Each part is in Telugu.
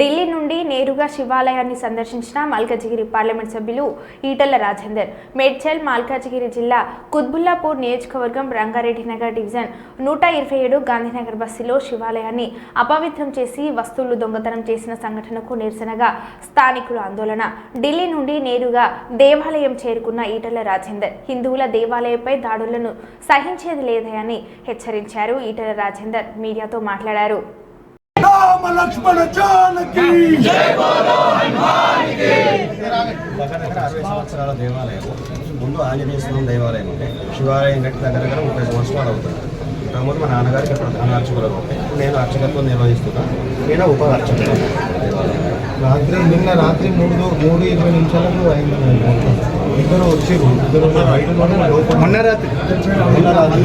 ఢిల్లీ నుండి నేరుగా శివాలయాన్ని సందర్శించిన మల్కాజిగిరి పార్లమెంట్ సభ్యులు ఈటెల రాజేందర్. మేడ్చల్ మల్కాజిగిరి జిల్లా కుత్బుల్లాపూర్ నియోజకవర్గం రంగారెడ్డి నగర్ డివిజన్ నూట ఇరవై ఏడు గాంధీనగర్ బస్సులో శివాలయాన్ని అపవిత్రం చేసి వస్తువులు దొంగతనం చేసిన సంఘటనకు నిరసనగా స్థానికుల ఆందోళన. ఢిల్లీ నుండి నేరుగా దేవాలయం చేరుకున్న ఈటెల రాజేందర్ హిందువుల దేవాలయంపై దాడులను సహించేది లేదని హెచ్చరించారు ఈటల రాజేందర్ మీడియాతో మాట్లాడారు. రామ లక్ష్మణ జానకి సంవత్సరాల దేవాలయం. ముందు ఆంజనేయ స్వామి దేవాలయం ఉంటే శివాలయం కట్టి దగ్గర దగ్గర ముప్పై సంవత్సరాలు అవుతుంది. కాకపోతే మా నాన్నగారికి ప్రధాన అర్చకులు ఉంటే నేను అర్చకత్వం నిర్వహిస్తున్నాను నేను ఉప అర్చకులు రాత్రి నిన్న రాత్రి మూడు మూడు ఇరవై నిమిషాలకు అయింది ఇద్దరు వచ్చారు ఇద్దరు మొన్న రాత్రి. మొన్న రాత్రి.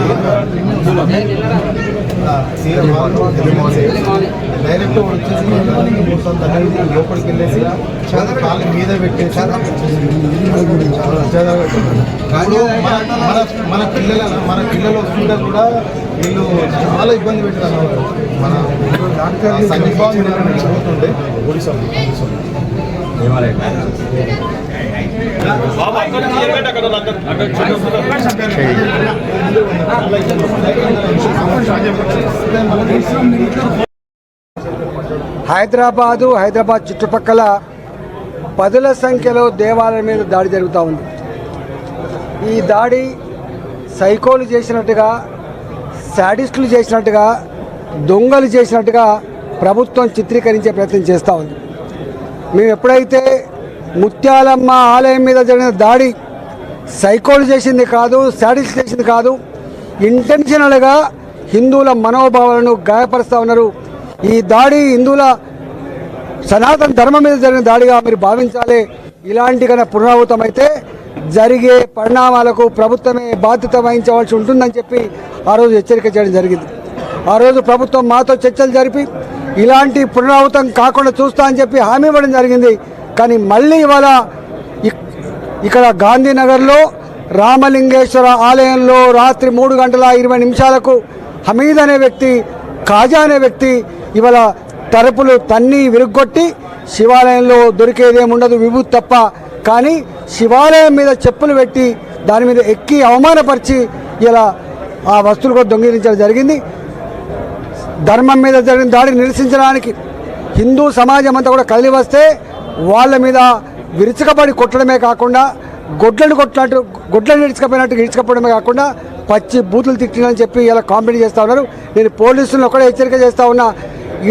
డైరెక్ట్ వచ్చేసి మొత్తం దగ్గర లోపలికి వెళ్ళేసి చాలా కాళ్ళ మీద పెట్టేసి మన- మన మన పిల్లల మన పిల్లలు వస్తుంటే కూడా వీళ్ళు చాలా ఇబ్బంది పెట్టారు మన సంఘీభావం పోతుండే దేవాలయం. హైదరాబాదు హైదరాబాద్ చుట్టుపక్కల పదుల సంఖ్యలో దేవాలయం మీద దాడి జరుగుతూ ఉంది. ఈ దాడి సైకోలు చేసినట్టుగా శాడిస్టులు చేసినట్టుగా దొంగలు చేసినట్టుగా ప్రభుత్వం చిత్రీకరించే ప్రయత్నం చేస్తూ ఉంది. మేము ఎప్పుడైతే ముత్యాలమ్మ ఆలయం మీద జరిగిన దాడి సైకోలు చేసింది కాదు శాడిస్ట్ చేసింది కాదు ఇంటెన్షనల్గా హిందువుల మనోభావాలను గాయపరుస్తూ ఉన్నారు. ఈ దాడి హిందువుల సనాతన ధర్మం మీద జరిగిన దాడిగా మీరు భావించాలి. ఇలాంటి కన్నా పునరావృతం అయితే జరిగే పరిణామాలకు ప్రభుత్వమే బాధ్యత వహించవలసి ఉంటుందని చెప్పి ఆ రోజు హెచ్చరిక చేయడం జరిగింది. ఆ రోజు ప్రభుత్వం మాతో చర్చలు జరిపి ఇలాంటి పునరావృతం కాకుండా చూస్తా అని చెప్పి హామీ ఇవ్వడం జరిగింది. కానీ మళ్ళీ ఇవాళ ఇక్కడ గాంధీనగర్లో రామలింగేశ్వర ఆలయంలో రాత్రి మూడు గంటల ఇరవై నిమిషాలకు హమీద్ అనే వ్యక్తి ఖాజా అనే వ్యక్తి ఇవాళ తరపులు తన్ని విరుగ్గొట్టి శివాలయంలో దొరికేదేముండదు విభూతి తప్ప. కానీ శివాలయం మీద చెప్పులు పెట్టి దాని మీద ఎక్కి అవమానపరిచి ఇలా ఆ వస్తువులు కూడా దొంగిలించడం జరిగింది. ధర్మం మీద జరిగిన దాడిని నిరసించడానికి హిందూ సమాజం అంతా కూడా కదిలి వస్తే వాళ్ళ మీద విరుచుకబడి కొట్టడమే కాకుండా గొడ్లను కొట్టినట్టు గొడ్లను ఇడుచుకపోయినట్టు ఇడుచుకపోవడమే కాకుండా పచ్చి బూతులు తిట్టినని చెప్పి ఇలా కాంప్లైంట్ చేస్తూ ఉన్నారు. నేను పోలీసులను ఒకటే హెచ్చరిక చేస్తూ ఉన్నా.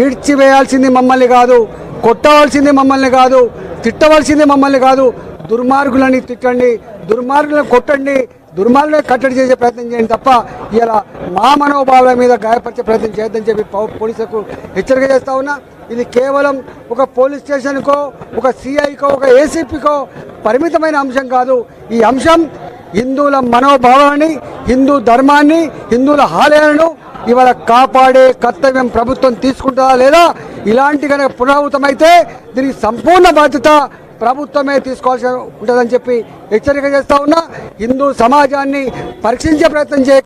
ఈడ్చివేయాల్సింది మమ్మల్ని కాదు కొట్టవలసింది మమ్మల్ని కాదు తిట్టవలసింది మమ్మల్ని కాదు. దుర్మార్గులని తిట్టండి దుర్మార్గులను కొట్టండి దుర్మార్గులను కట్టడి చేసే ప్రయత్నం చేయండి తప్ప ఇలా మా మనోభావాల మీద గాయపరిచే ప్రయత్నం చేయొద్దని చెప్పి పోలీసులకు హెచ్చరిక చేస్తా ఉన్నా. ఇది కేవలం ఒక పోలీస్ స్టేషన్కో ఒక సిఐకో ఒక ఏసీపీకో పరిమితమైన అంశం కాదు. ఈ అంశం హిందువుల మనోభావాన్ని హిందూ ధర్మాన్ని హిందువుల ఆలయాలను ఇవాళ కాపాడే కర్తవ్యం ప్రభుత్వం తీసుకుంటుందా లేదా? ఇలాంటి కనుక పునరావృతమైతే దీనికి సంపూర్ణ బాధ్యత ప్రభుత్వమే తీసుకోవాల్సి ఉంటుందని చెప్పి హెచ్చరిక చేస్తా ఉన్నా. హిందూ సమాజాన్ని పరీక్షించే ప్రయత్నం చేయ